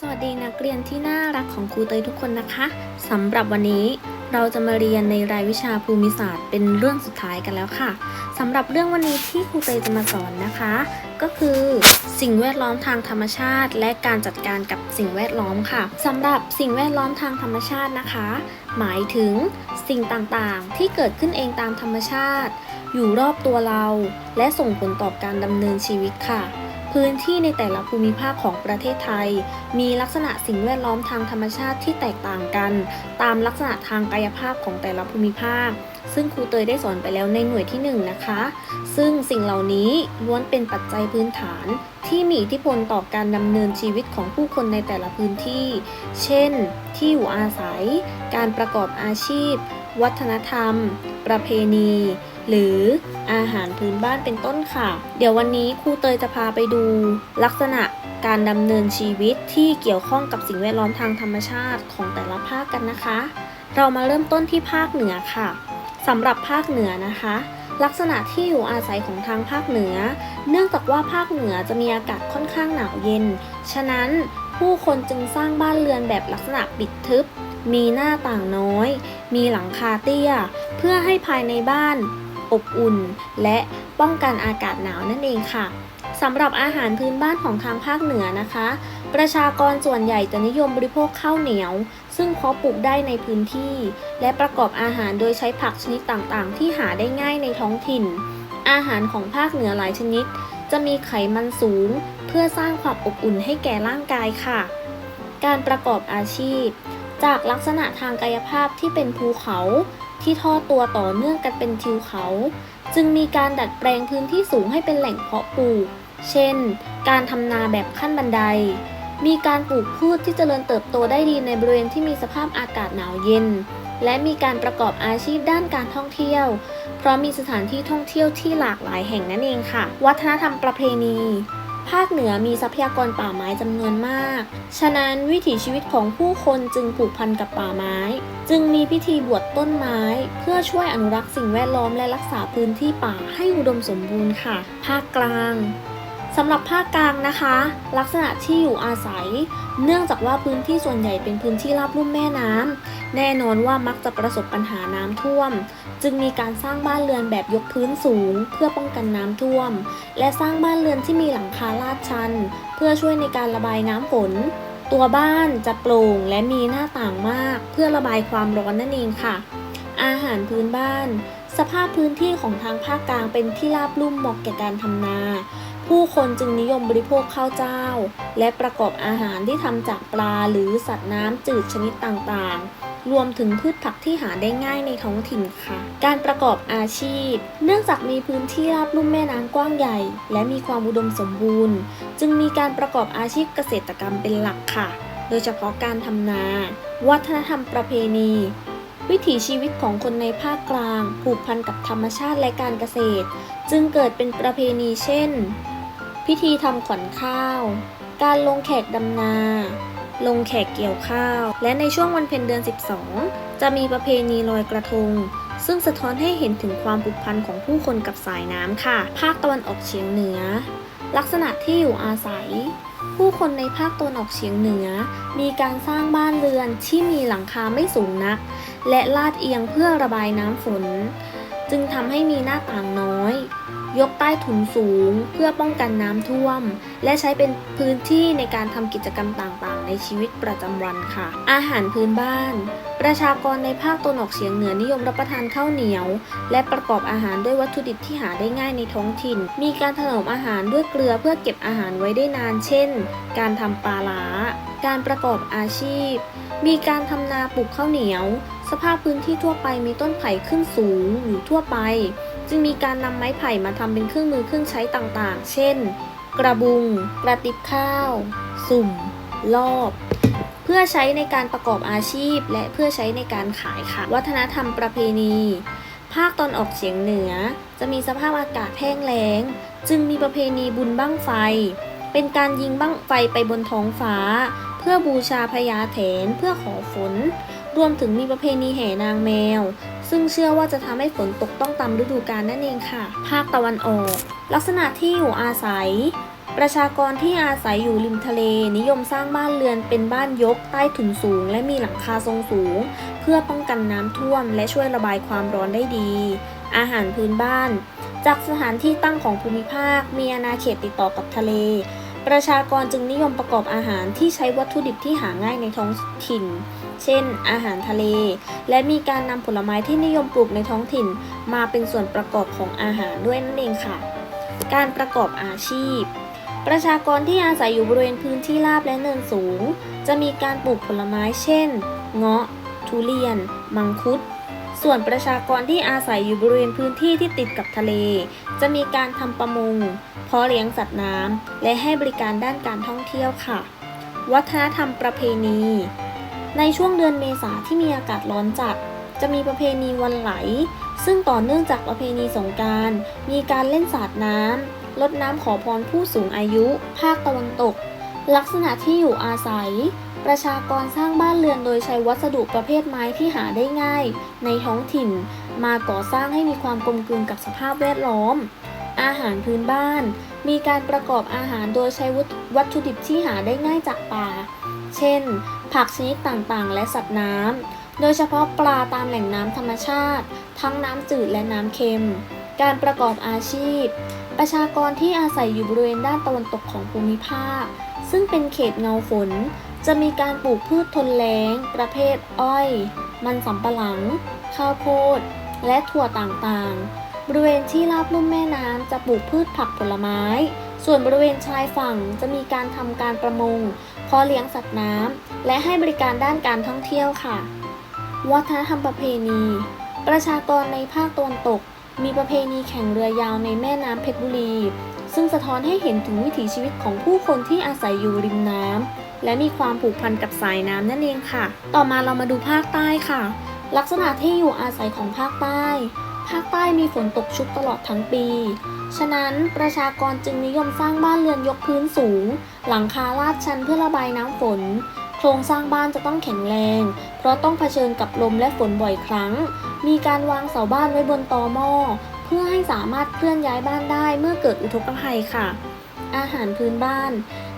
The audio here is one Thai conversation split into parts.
สวัสดีนักเรียนที่น่ารักของครูเตยทุกคนนะคะสำหรับวันนี้เราจะมาเรียนในรายวิชาภูมิศาสตร์ เป็นเรื่องสุดท้ายกันแล้วค่ะสำหรับเรื่องวันนี้ที่ครูเตยจะมาสอนนะคะ ก็คือสิ่งแวดล้อมทางธรรมชาติ และการจัดการกับสิ่งแวดล้อมค่ะสำหรับสิ่งแวดล้อมทางธรรมชาตินะคะ หมายถึงสิ่งต่างๆ ที่เกิดขึ้นเองตามธรรมชาติ อยู่รอบตัวเรา และส่งผลต่อการดำเนินชีวิตค่ะ พื้นที่ในแต่ละภูมิภาคของประเทศไทย มีลักษณะสิ่งแวดล้อมทางธรรมชาติที่แตกต่างกัน ตามลักษณะทางกายภาพของแต่ละภูมิภาค ซึ่งครูเตยได้สอนไปแล้วในหน่วยที่1นงนะคะ ซึ่งสิ่งเหล่านี้ล้วนเป็นปัจจัยพื้นฐาน ที่มีอิทธิพลต่อการดำเนินชีวิตของผู้คนในแต่ละพื้นที่ เช่น ที่อยู่อาศัย การประกอบอาชีพ วัฒนธรรม ประเพณี หรืออาหารพื้นบ้านเป็นต้นค่ะ เดี๋ยววันนี้ครูเตยจะพาไปดู ลักษณะการดำเนินชีวิตที่เกี่ยวข้องกับสิ่งแวดล้อมทางธรรมชาติของแต่ละภาคกันนะคะ เรามาเริ่มต้นที่ภาคเหนือค่ะสำหรับภาคเหนือนะคะ ลักษณะที่อยู่อาศัยของทางภาคเหนือ เนื่องจากว่าภาคเหนือจะมีอากาศค่อนข้างหนาวเย็น ฉะนั้นผู้คนจึงสร้างบ้านเรือนแบบลักษณะปิดทึบ มีหน้าต่างน้อย มีหลังคาเตี้ย เพื่อให้ภายในบ้าน อบอุ่น และป้องกันอากาศหนาวนั่นเองค่ะสำหรับอาหารพื้นบ้านของทางภาคเหนือนะคะ ประชากรส่วนใหญ่จะนิยมบริโภคข้าวเหนียว ซึ่งเพาะปลูกได้ในพื้นที่ และประกอบอาหารโดยใช้ผักชนิดต่างๆ ที่หาได้ง่ายในท้องถิ่น อาหารของภาคเหนือหลายชนิด จะมีไขมันสูง เพื่อสร้างความอบอุ่นให้แก่ร่างกายค่ะ การประกอบอาชีพ จากลักษณะทางกายภาพที่เป็นภูเขา ที่ทอดตัวต่อเนื่องกันเป็นทิวเขา จึงมีการดัดแปลงพื้นที่สูงให้เป็นแหล่งเพาะปลูก เช่น การทำนาแบบขั้นบันได มีการปลูกพืชที่เจริญเติบโตได้ดีในบริเวณที่มีสภาพอากาศหนาวเย็น และมีการประกอบอาชีพด้านการท่องเที่ยว เพราะมีสถานที่ท่องเที่ยวที่หลากหลายแห่งนั่นเองค่ะ วัฒนธรรมประเพณี ภาคเหนือมีทรัพยากรป่าไม้จำนวนมาก ฉะนั้นวิถีชีวิตของผู้คนจึงผูกพันกับป่าไม้ จึงมีพิธีบวชต้นไม้ เพื่อช่วยอนุรักษ์สิ่งแวดล้อมและรักษาพื้นที่ป่าให้อุดมสมบูรณ์ค่ะ ภาคกลางสำหรับภาคกลางนะคะ ลักษณะที่อยู่อาศัย เนื่องจากว่าพื้นที่ส่วนใหญ่เป็นพื้นที่ราบลุ่มแม่น้ำ แน่นอนว่ามักจะประสบปัญหาน้ำท่วม จึงมีการสร้างบ้านเรือนแบบยกพื้นสูง เพื่อป้องกันน้ำท่วม และสร้างบ้านเรือนที่มีหลังคาลาดชัน เพื่อช่วยในการระบายน้ำฝนตัวบ้านจะโปร่งและมีหน้าต่างมาก เพื่อระบายความร้อนนั่นเองค่ะ อาหารพื้นบ้าน สภาพพื้นที่ของทางภาคกลางเป็นที่ราบลุ่มเหมาะแก่การทำนา ผู้คนจึงนิยมบริโภคข้าวเจ้า และประกอบอาหารที่ทำจากปลาหรือสัตว์น้ำจืดชนิดต่างๆ รวมถึงพืชผักที่หาได้ง่ายในท้องถิ่นค่ะ การประกอบอาชีพ เนื่องจากมีพื้นที่ราบลุ่มแม่น้ำกว้างใหญ่ และมีความอุดมสมบูรณ์ จึงมีการประกอบอาชีพเกษตรกรรมเป็นหลักค่ะ โดยเฉพาะการทำนา วัฒนธรรมประเพณี วิถีชีวิตของคนในภาคกลาง ผูกพันกับธรรมชาติและการเกษตร จึงเกิดเป็นประเพณีเช่น พิธีทำขวัญข้าว การลงแขกดำนา ลงแขกเกี่ยวข้าว และในช่วงวันเพ็ญเดือน 12 จะมีประเพณีลอยกระทง ซึ่งสะท้อนให้เห็นถึงความผูกพันของผู้คนกับสายน้ำค่ะ ภาคตะวันออกเฉียงเหนือ ลักษณะที่อยู่อาศัย ผู้คนในภาคตะวันออกเฉียงเหนือ มีการสร้างบ้านเรือนที่มีหลังคาไม่สูงนัก และลาดเอียงเพื่อระบายน้ำฝน จึงทำให้มีหน้าต่างน้อย ยกใต้ถุนสูง เพื่อป้องกันน้ำท่วม และใช้เป็นพื้นที่ในการทำกิจกรรมต่างๆ ในชีวิตประจำวันค่ะ อาหารพื้นบ้าน ประชากรในภาคตะวันออกเฉียงเหนือนิยมรับประทานข้าวเหนียว และประกอบอาหารด้วยวัตถุดิบที่หาได้ง่ายในท้องถิ่น มีการถนอมอาหารด้วยเกลือเพื่อเก็บอาหารไว้ได้นาน เช่น การทำปลาล้าการประกอบอาชีพ มีการทำนาปลูกข้าวเหนียว สภาพพื้นที่ทั่วไปมีต้นไผ่ขึ้นสูงอยู่ทั่วไป จึงมีการนำไม้ไผ่มาทำเป็นเครื่องมือเครื่องใช้ต่างๆ เช่น กระบุง กระติบข้าว สุ่มลอบ เพื่อใช้ในการประกอบอาชีพ และเพื่อใช้ในการขายค่ะ วัฒนธรรมประเพณี ภาคตอนออกเฉียงเหนือ จะมีสภาพอากาศแห้งแล้ง จึงมีประเพณีบุญบั้งไฟ เป็นการยิงบั้งไฟไปบนท้องฟ้า เพื่อบูชาพญาแถนเพื่อขอฝน รวมถึงมีประเพณีแห่นางแมว ซึ่งเชื่อว่าจะทำให้ฝนตกต้องตามฤดูกาลนั่นเองค่ะ ภาคตะวันออก ลักษณะที่อยู่อาศัย ประชากรที่อาศัยอยู่ริมทะเล นิยมสร้างบ้านเรือนเป็นบ้านยกใต้ถุนสูง และมีหลังคาทรงสูง เพื่อป้องกันน้ำท่วม และช่วยระบายความร้อนได้ดี อาหารพื้นบ้าน จากสถานที่ตั้งของภูมิภาค มีอาณาเขตติดต่อกับทะเลประชากรจึงนิยมประกอบอาหารที่ใช้วัตถุดิบที่หาง่ายในท้องถิ่น เช่น อาหารทะเล และมีการนำผลไม้ที่นิยมปลูกในท้องถิ่น มาเป็นส่วนประกอบของอาหารด้วยนั่นเองค่ะ การประกอบอาชีพ ประชากรที่อาศัยอยู่บริเวณพื้นที่ราบและเนินสูง จะมีการปลูกผลไม้เช่น เงาะ ทุเรียน มังคุดส่วนประชากรที่อาศัยอยู่บริเวณพื้นที่ที่ติดกับทะเล จะมีการทำประมงเพาะเลี้ยงสัตว์น้ำและให้บริการด้านการท่องเที่ยวค่ะ วัฒนธรรมประเพณี ในช่วงเดือนเมษาที่มีอากาศร้อนจัด จะมีประเพณีวันไหล ซึ่งต่อเนื่องจากประเพณีสงการ มีการเล่นสาดน้ำลดน้ำขอพรผู้สูงอายุ ภาคตะวันตก ลักษณะที่อยู่อาศัย ประชากรสร้างบ้านเรือนโดยใช้วัสดุประเภทไม้ที่หาได้ง่าย ในท้องถิ่น มาก่อสร้างให้มีความกลมกลืนกับสภาพแวดล้อม อาหารพื้นบ้าน มีการประกอบอาหารโดยใช้วัตถุดิบที่หาได้ง่ายจากป่า เช่น ผักชนิดต่างๆ และสัตว์น้ำ โดยเฉพาะปลาตามแหล่งน้ำธรรมชาติ ทั้งน้ำจืดและน้ำเค็ม การประกอบอาชีพ ประชากรที่อาศัยอยู่บริเวณด้านตะวันตกของภูมิภาค ซึ่งเป็นเขตเงาฝน จะมีการปลูกพืชทนแล้ง ประเภทอ้อย มันสำปะหลัง ข้าวโพด และถั่วต่างๆบริเวณที่ราบลุ่มแม่น้ำจะปลูกพืชผักผลไม้ ส่วนบริเวณชายฝั่งจะมีการทำการประมง เพาะเลี้ยงสัตว์น้ำ และให้บริการด้านการท่องเที่ยวค่ะ วัฒนธรรมประเพณี ประชากรในภาคตะวันตก มีประเพณีแข่งเรือยาวในแม่น้ำเพชรบุรี ซึ่งสะท้อนให้เห็นถึงวิถีชีวิตของผู้คนที่อาศัยอยู่ริมน้ำและมีความผูกพันกับสายน้ำนั่นเองค่ะ ต่อมาเรามาดูภาคใต้ค่ะ ลักษณะที่อยู่อาศัยของภาคใต้ ภาคใต้มีฝนตกชุกตลอดทั้งปี ฉะนั้นประชากรจึงนิยมสร้างบ้านเรือนยกพื้นสูง หลังคาลาดชันเพื่อระบายน้ำฝน โครงสร้างบ้านจะต้องแข็งแรง เพราะต้องเผชิญกับลมและฝนบ่อยครั้ง มีการวางเสาบ้านไว้บนตอหม้อเพื่อให้สามารถเคลื่อนย้ายบ้านได้เมื่อเกิดอุทกภัยค่ะ อาหารพื้นบ้าน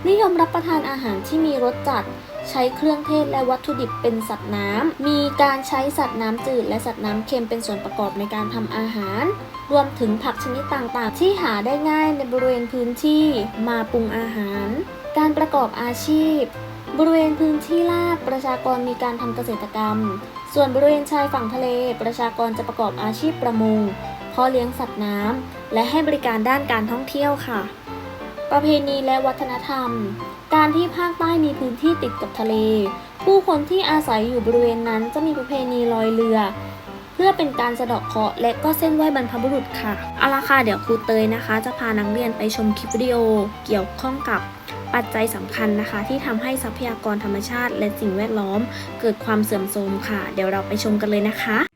นิยมรับประทานอาหารที่มีรสจัด ใช้เครื่องเทศและวัตถุดิบเป็นสัตว์น้ำ มีการใช้สัตว์น้ำจืดและสัตว์น้ำเค็มเป็นส่วนประกอบในการทำอาหาร รวมถึงผักชนิดต่างๆ ที่หาได้ง่ายในบริเวณพื้นที่มาปรุงอาหาร การประกอบอาชีพ บริเวณพื้นที่ลาดประชากรมีการทำเกษตรกรรม ส่วนบริเวณชายฝั่งทะเล ประชากรจะประกอบอาชีพประมงเพาะเลี้ยงสัตว์น้ำและให้บริการด้านการท่องเที่ยวค่ะ ประเพณีและวัฒนธรรม การที่ภาคใต้มีพื้นที่ติดกับทะเล ผู้คนที่อาศัยอยู่บริเวณนั้นจะมีประเพณีลอยเรือ เพื่อเป็นการสะเดาะเคราะห์และก็เส้นไหว้บรรพบุรุษค่ะเอาละค่ะเดี๋ยวครูเตยนะคะ จะพานักเรียนไปชมคลิปวิดีโอเกี่ยวข้องกับปัจจัยสำคัญนะคะ ที่ทำให้ทรัพยากรธรรมชาติ และสิ่งแวดล้อม เกิดความเสื่อมโทรมค่ะ เดี๋ยวเราไปชมกันเลยนะคะ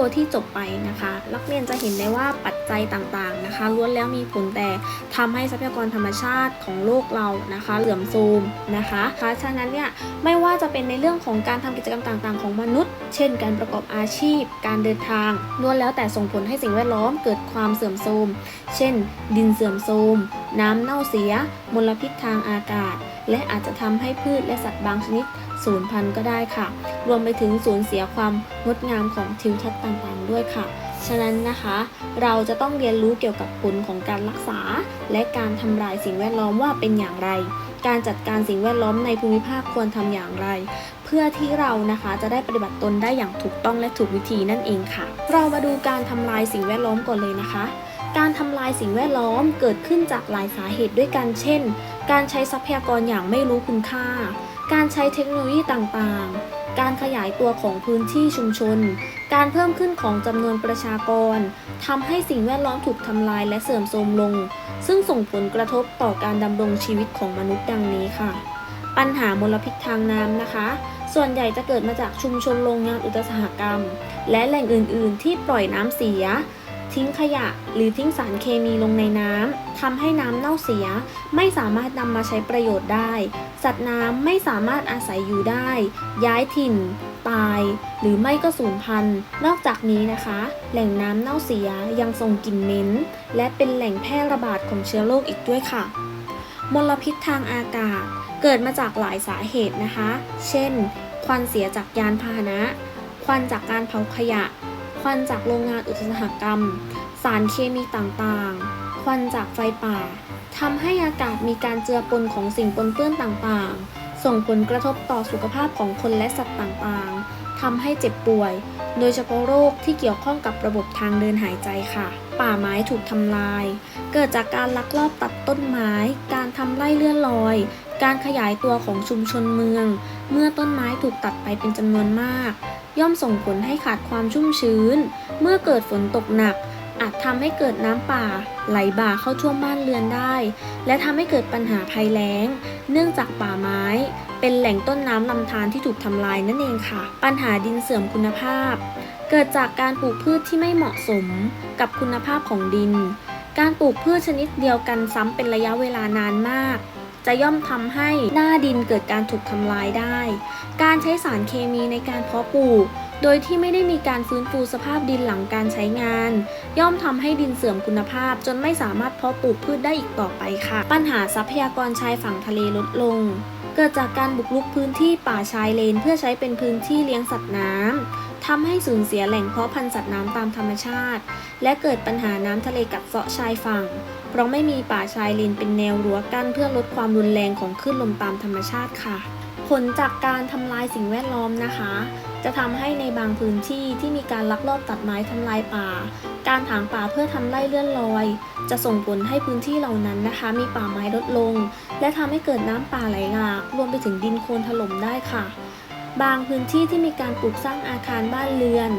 โอที่จบไปนะคะนักเรียนจะเห็นได้ว่าปัจจัยต่างๆนะคะล้วนแล้วมีผลแต่ทำให้ทรัพยากรธรรมชาติของโลกเรานะคะ เหลื่อมโทรมนะคะเพราะฉะนั้นเนี่ยไม่ว่าจะเป็นในเรื่องของการทำกิจกรรมต่างๆ ของมนุษย์ เช่น การประกอบอาชีพ การเดินทางล้วนแล้วแต่ส่งผลให้สิ่งแวดล้อมเกิดความเสื่อมโทรมเช่น ดินเสื่อมโทรมน้ำเน่าเสีย มลพิษทางอากาศ และอาจจะทำให้พืชและสัตว์บางชนิด สูญพันธุ์ก็ได้ค่ะ รวมไปถึงสูญเสียความงดงามของทิวทัศน์ต่างๆ ด้วยค่ะ ฉะนั้นนะคะ เราจะต้องเรียนรู้เกี่ยวกับผลของการรักษา และการทำลายสิ่งแวดล้อมว่าเป็นอย่างไร การจัดการสิ่งแวดล้อมในภูมิภาคควรทำอย่างไร เพื่อที่เรานะคะจะได้ปฏิบัติตนได้อย่างถูกต้องและถูกวิธีนั่นเองค่ะ เรามาดูการทำลายสิ่งแวดล้อมก่อนเลยนะคะการทำลายสิ่งแวดล้อมเกิดขึ้นจากหลายสาเหตุด้วยกัน เช่น การใช้ทรัพยากรอย่างไม่รู้คุณค่า การใช้เทคโนโลยีต่างๆ การขยายตัวของพื้นที่ชุมชน การเพิ่มขึ้นของจำนวนประชากรทำให้สิ่งแวดล้อมถูกทำลายและเสื่อมโทรมลง ซึ่งส่งผลกระทบต่อการดำรงชีวิตของมนุษย์ดังนี้ค่ะ ปัญหามลพิษทางน้ำนะคะ ส่วนใหญ่จะเกิดมาจากชุมชนโรงงานอุตสาหกรรม และแหล่งอื่น ๆ ที่ปล่อยน้ำเสีย ทิ้งขยะ หรือทิ้งสารเคมีลงในน้ำ ทำให้น้ำเน่าเสีย ไม่สามารถนำมาใช้ประโยชน์ได้ สัตว์น้ำไม่สามารถอาศัยอยู่ได้ ย้ายถิ่น ตาย หรือไม่ก็สูญพันธุ์ นอกจากนี้นะคะ แหล่งน้ำเน่าเสียยังส่งกลิ่นเหม็น และเป็นแหล่งแพร่ระบาดของเชื้อโรคอีกด้วยค่ะ มลพิษทางอากาศ เกิดมาจากหลายสาเหตุนะคะ เช่น ควันเสียจากยานพาหนะ ควันจากการเผาขยะ ควันจากโรงงานอุตสาหกรรม สารเคมีต่างๆ ควันจากไฟป่าทำให้อากาศมีการเจือปนของสิ่งปนเปื้อนต่างๆ ส่งผลกระทบต่อสุขภาพของคนและสัตว์ต่างๆทำให้เจ็บป่วย โดยเฉพาะโรคที่เกี่ยวข้องกับระบบทางเดินหายใจค่ะ ป่าไม้ถูกทำลาย เกิดจากการลักลอบตัดต้นไม้ การทำไร่เลื่อนลอย การขยายตัวของชุมชนเมือง เมื่อต้นไม้ถูกตัดไปเป็นจำนวนมาก ย่อมส่งผลให้ขาดความชุ่มชื้น เมื่อเกิดฝนตกหนัก อาจทำให้เกิดน้ำป่า ไหลบ่าเข้าท่วมบ้านเรือนได้ และทำให้เกิดปัญหาภัยแล้ง เนื่องจากป่าไม้ เป็นแหล่งต้นน้ำลำธารที่ถูกทำลายนั่นเองค่ะ ปัญหาดินเสื่อมคุณภาพ เกิดจากการปลูกพืชที่ไม่เหมาะสมกับคุณภาพของดิน การปลูกพืชชนิดเดียวกันซ้ำเป็นระยะเวลานานมากจะย่อมทำให้หน้าดินเกิดการถูกทำลายได้ การใช้สารเคมีในการเพาะปลูก โดยที่ไม่ได้มีการฟื้นฟูสภาพดินหลังการใช้งาน ย่อมทำให้ดินเสื่อมคุณภาพจนไม่สามารถเพาะปลูกพืชได้อีกต่อไปค่ะ ปัญหาทรัพยากรชายฝั่งทะเลลดลง เกิดจากการบุกรุกพื้นที่ป่าชายเลน เพื่อใช้เป็นพื้นที่เลี้ยงสัตว์น้ำทำให้สูญเสียแหล่งเพาะพันธุ์สัตว์น้ำตามธรรมชาติ และเกิดปัญหาน้ำทะเลกัดเซาะชายฝั่ง เพราะไม่มีป่าชายเลนเป็นแนวรั้วกั้นเพื่อลดความรุนแรงของคลื่นลมตามธรรมชาติค่ะ ผลจากการทำลายสิ่งแวดล้อมนะคะ จะทำให้ในบางพื้นที่ที่มีการลักลอบตัดไม้ทำลายป่า การถางป่าเพื่อทำไร่เลื่อนลอย จะส่งผลให้พื้นที่เหล่านั้นนะคะ มีป่าไม้ลดลง และทำให้เกิดน้ำป่าไหลหลาก รวมไปถึงดินโคลนถล่มได้ค่ะ บางพื้นที่ที่มีการปลูกสร้างอาคารบ้านเรือน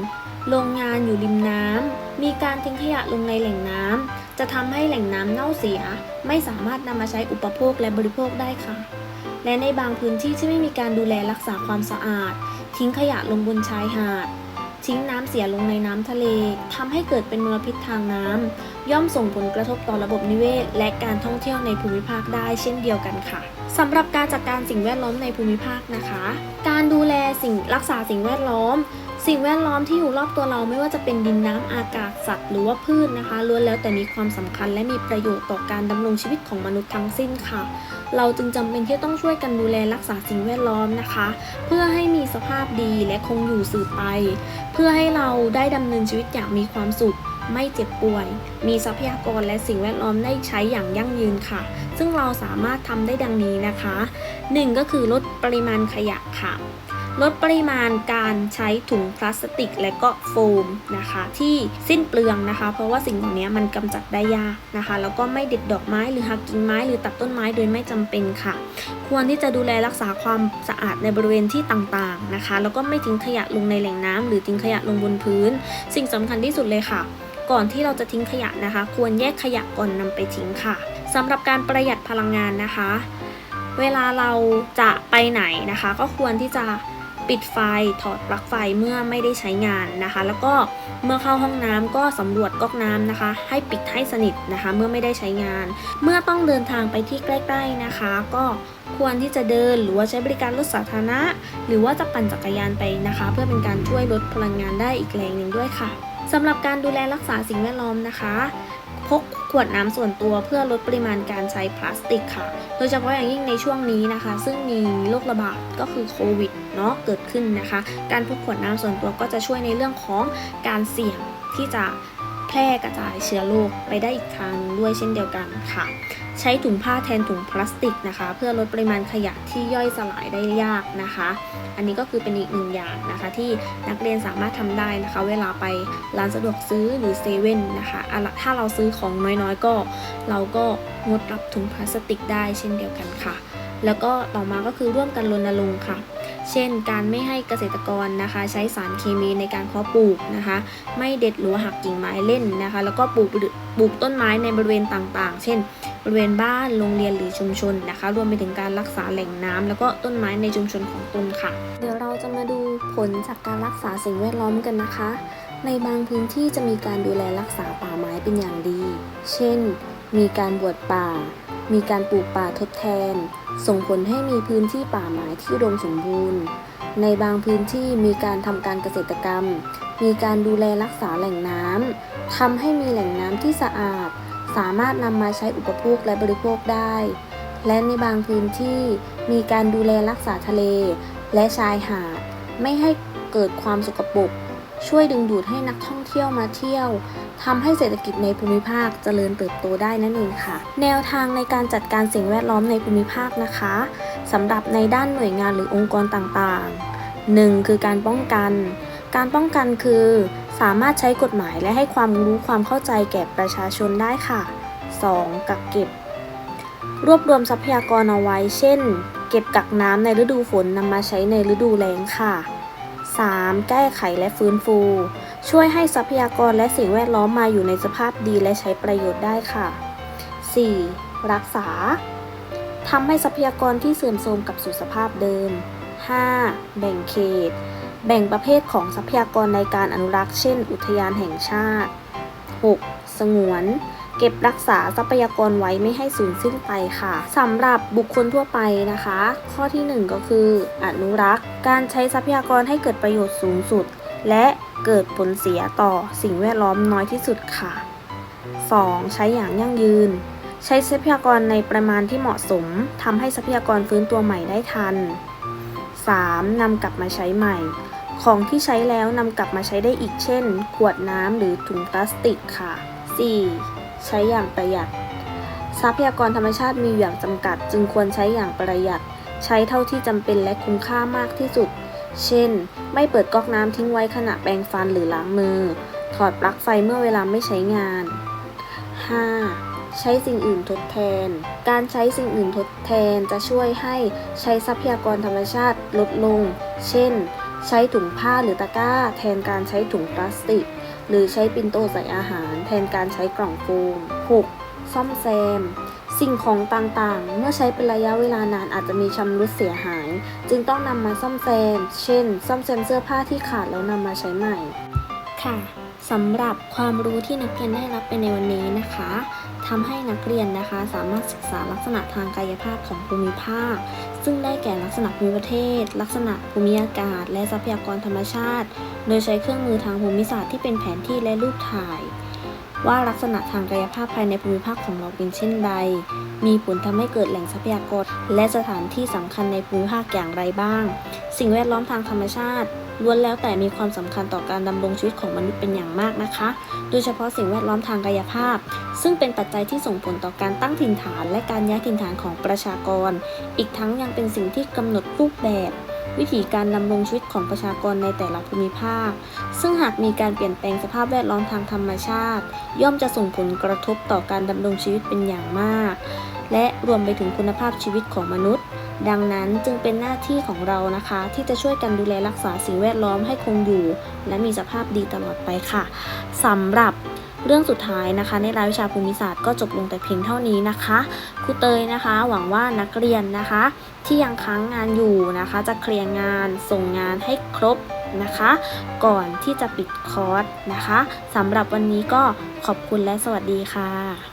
โรงงานอยู่ริมน้ำมีการทิ้งขยะลงในแหล่งน้ำจะทำให้แหล่งน้ำเน่าเสีย ไม่สามารถนำมาใช้อุปโภคและบริโภคได้ค่ะ และในบางพื้นที่ที่ไม่มีการดูแลรักษาความสะอาด ทิ้งขยะลงบนชายหาด ทิ้งน้ำเสียลงในน้ำทะเลทำให้เกิดเป็นมลพิษทางน้ำย่อมส่งผลกระทบต่อระบบนิเวศ และการท่องเที่ยวในภูมิภาคได้เช่นเดียวกันค่ะสำหรับการจัดการสิ่งแวดล้อมในภูมิภาคนะคะ การดูแลสิ่งรักษาสิ่งแวดล้อม สิ่งแวดล้อมที่อยู่รอบตัวเราไม่ว่าจะเป็นดินน้ำอากาศสัตว์หรือว่าพืชนะคะล้วนแล้วแต่มีความสำคัญและมีประโยชน์ต่อการดำรงชีวิตของมนุษย์ทั้งสิ้นค่ะ เราจึงจำเป็นที่ต้องช่วยกันดูแลรักษาสิ่งแวดล้อมนะคะ เพื่อให้มีสภาพดีและคงอยู่สืบไป เพื่อให้เราได้ดำเนินชีวิตอย่างมีความสุข ไม่เจ็บป่วย มีทรัพยากรและสิ่งแวดล้อมได้ใช้อย่างยั่งยืนค่ะ ซึ่งเราสามารถทำได้ดังนี้นะคะ 1 ก็คือลดปริมาณขยะค่ะ ลดปริมาณการใช้ถุงพลาสติกและก็โฟมนะคะที่สิ้นเปลืองนะคะ เพราะว่าสิ่งเหล่านี้มันกำจัดได้ยากนะคะ แล้วก็ไม่เด็ดดอกไม้หรือหักกิ่งไม้หรือตัดต้นไม้โดยไม่จำเป็นค่ะ ควรที่จะดูแลรักษาความสะอาดในบริเวณที่ต่างๆนะคะ แล้วก็ไม่ทิ้งขยะลงในแหล่งน้ำหรือทิ้งขยะลงบนพื้น สิ่งสำคัญที่สุดเลยค่ะ ก่อนที่เราจะทิ้งขยะนะคะ ควรแยกขยะก่อนนำไปทิ้งค่ะสำหรับการประหยัดพลังงานนะคะ เวลาเราจะไปไหนนะคะ ก็ควรที่จะ ปิดไฟถอดปลั๊กไฟเมื่อไม่ได้ใช้งานนะคะ แล้วก็เมื่อเข้าห้องน้ำก็สำรวจก๊อกน้ำนะคะ ให้ปิดให้สนิทนะคะ เมื่อไม่ได้ใช้งาน เมื่อต้องเดินทางไปที่ใกล้ ๆนะคะ ก็ควรที่จะเดินหรือว่าใช้บริการรถสาธารณะ หรือว่าจะปั่นจักรยานไปนะคะ เพื่อเป็นการช่วยลดพลังงานได้อีกแรงหนึ่งด้วยค่ะสำหรับการดูแลรักษาสิ่งแวดล้อมนะคะ กขวดน้ำส่วนตัวเพื่อลดปริมาณการใช้พลาสติกค่ะ โดยเฉพาะอย่างยิ่งในช่วงนี้นะคะ ซึ่งมีโรคระบาดก็คือโควิดเนาะเกิดขึ้นนะคะ การพกขวดน้ำส่วนตัวก็จะช่วยในเรื่องของการเสี่ยงที่จะแพร่กระจายเชื้อโรคไปได้อีกทางหนึ่งด้วยเช่นเดียวกันค่ะ ใช้ถุงผ้าแทนถุงพลาสติกนะคะ เพื่อลดปริมาณขยะที่ย่อยสลายได้ยากนะคะ อันนี้ก็คือเป็นอีกหนึ่งอย่างนะคะ ที่นักเรียนสามารถทำได้นะคะ เวลาไปร้านสะดวกซื้อหรือเซเว่นนะคะอะละถ้าเราซื้อของน้อยๆ ก็ เราก็งดรับถุงพลาสติกได้เช่นเดียวกันค่ะ แล้วก็ต่อมาก็คือร่วมกันรณรงค์ค่ะ เช่น การไม่ให้เกษตรกรนะคะ ใช้สารเคมีในการเพาะปลูกนะคะ ไม่เด็ดหรือหักกิ่งไม้เล่นนะคะ แล้วก็ปลูกปลูกต้นไม้ในบริเวณต่างๆ เช่น บริเวณบ้านโรงเรียนหรือชุมชนนะคะ รวมไปถึงการรักษาแหล่งน้ำแล้วก็ต้นไม้ในชุมชนของตนค่ะ เดี๋ยวเราจะมาดูผลจากการรักษาสิ่งแวดล้อมกันนะคะ ในบางพื้นที่จะมีการดูแลรักษาป่าไม้เป็นอย่างดี เช่น มีการบวชป่า มีการปลูกป่าทดแทน ส่งผลให้มีพื้นที่ป่าไม้ที่ดมสมบูรณ์ ในบางพื้นที่มีการทำการเกษตรกรรม มีการดูแลรักษาแหล่งน้ำทำให้มีแหล่งน้ำที่สะอาด สามารถนำมาใช้อุปโภคและบริโภคได้ และในบางพื้นที่มีการดูแลรักษาทะเล และชายหาดไม่ให้เกิดความสกปรกช่วยดึงดูดให้นักท่องเที่ยวมาเที่ยว ทำให้เศรษฐกิจในภูมิภาคเจริญเติบโตได้นั่นเองค่ะ แนวทางในการจัดการสิ่งแวดล้อมในภูมิภาคนะคะสำหรับในด้านหน่วยงานหรือองค์กรต่างๆ 1. คือการป้องกัน การป้องกันคือ สามารถใช้กฎหมายและให้ความรู้ความเข้าใจแก่ประชาชนได้ค่ะ 2. กักเก็บ รวบรวมทรัพยากรเอาไว้ เช่น เก็บกักน้ำในฤดูฝนนำมาใช้ในฤดูแล้งค่ะ 3. แก้ไขและฟื้นฟู ช่วยให้ทรัพยากรและสิ่งแวดล้อมมาอยู่ในสภาพดีและใช้ประโยชน์ได้ค่ะ 4. รักษาทำให้ทรัพยากรที่เสื่อมโทรมกลับสู่สภาพเดิม 5. แบ่งเขต แบ่งประเภทของทรัพยากรในการอนุรักษ์ เช่น อุทยานแห่งชาติ 6. สงวน เก็บรักษาทรัพยากรไว้ไม่ให้สูญสิ้นไปค่ะสำหรับบุคคลทั่วไปนะคะ ข้อที่ 1 ก็คือ อนุรักษ์ การใช้ทรัพยากรให้เกิดประโยชน์สูงสุด และเกิดผลเสียต่อสิ่งแวดล้อมน้อยที่สุดค่ะ 2. ใช้อย่างยั่งยืน ใช้ทรัพยากรในประมาณที่เหมาะสมทำให้ทรัพยากรฟื้นตัวใหม่ได้ทัน 3. นำกลับมาใช้ใหม่ ของที่ใช้แล้วนำกลับมาใช้ได้อีกเช่น ขวดน้ำหรือถุงพลาสติกค่ะ 4. ใช้อย่างประหยัด ทรัพยากรธรรมชาติมีอยู่อย่างจำกัด จึงควรใช้อย่างประหยัด ใช้เท่าที่จำเป็นและคุ้มค่ามากที่สุด เช่น ไม่เปิดก๊อกน้ำทิ้งไว้ขณะแปรงฟันหรือล้างมือ ถอดปลั๊กไฟเมื่อเวลาไม่ใช้งาน 5. ใช้สิ่งอื่นทดแทน การใช้สิ่งอื่นทดแทนจะช่วยให้ใช้ทรัพยากรธรรมชาติลดลง เช่น ใช้ถุงผ้าหรือตะกร้า แทนการใช้ถุงพลาสติก หรือใช้ปิ่นโตใส่อาหาร แทนการใช้กล่องโฟม 6. ซ่อมแซม สิ่งของต่างๆ เมื่อใช้เป็นระยะเวลานานอาจจะมีชำรุดเสียหาย จึงต้องนำมาซ่อมแซม เช่น ซ่อมแซมเสื้อผ้าที่ขาดแล้วนำมาใช้ใหม่ ค่ะสำหรับความรู้ที่นักเรียนได้รับไปในวันนี้นะคะทำให้นักเรียนนะคะ สามารถศึกษาลักษณะทางกายภาพของภูมิภาค ซึ่งได้แก่ลักษณะภูมิประเทศ ลักษณะภูมิอากาศ และทรัพยากรธรรมชาติ โดยใช้เครื่องมือทางภูมิศาสตร์ที่เป็นแผนที่และรูปถ่าย ว่าลักษณะทางกายภาพภายในภูมิภาคของเราเป็นเช่นใด มีผลทำให้เกิดแหล่งทรัพยากร และสถานที่สำคัญในภูมิภาคอย่างไรบ้าง สิ่งแวดล้อมทางธรรมชาติล้วนแล้วแต่มีความสำคัญต่อการดำรงชีวิตของมนุษย์เป็นอย่างมากนะคะ โดยเฉพาะสิ่งแวดล้อมทางกายภาพ ซึ่งเป็นปัจจัยที่ส่งผลต่อการตั้งถิ่นฐาน และการย้ายถิ่นฐานของประชากร อีกทั้งยังเป็นสิ่งที่กำหนดรูปแบบ วิธีการดำรงชีวิตของประชากรในแต่ละภูมิภาค ซึ่งหากมีการเปลี่ยนแปลงสภาพแวดล้อมทางธรรมชาติ ย่อมจะส่งผลกระทบต่อการดำรงชีวิตเป็นอย่างมาก และรวมไปถึงคุณภาพชีวิตของมนุษย์ ดังนั้นจึงเป็นหน้าที่ของเรานะคะ ที่จะช่วยกันดูแลรักษาสิ่งแวดล้อมให้คงอยู่ และมีสภาพดีตลอดไปค่ะสำหรับเรื่องสุดท้ายนะคะ ในรายวิชาภูมิศาสตร์ก็จบลงแต่เพียงเท่านี้นะคะครูเตยนะคะ หวังว่านักเรียนนะคะ ที่ยังค้างงานอยู่นะคะ จะเคลียร์งานส่งงานให้ครบนะคะ ก่อนที่จะปิดคอร์สนะคะสำหรับวันนี้ก็ขอบคุณและสวัสดีค่ะ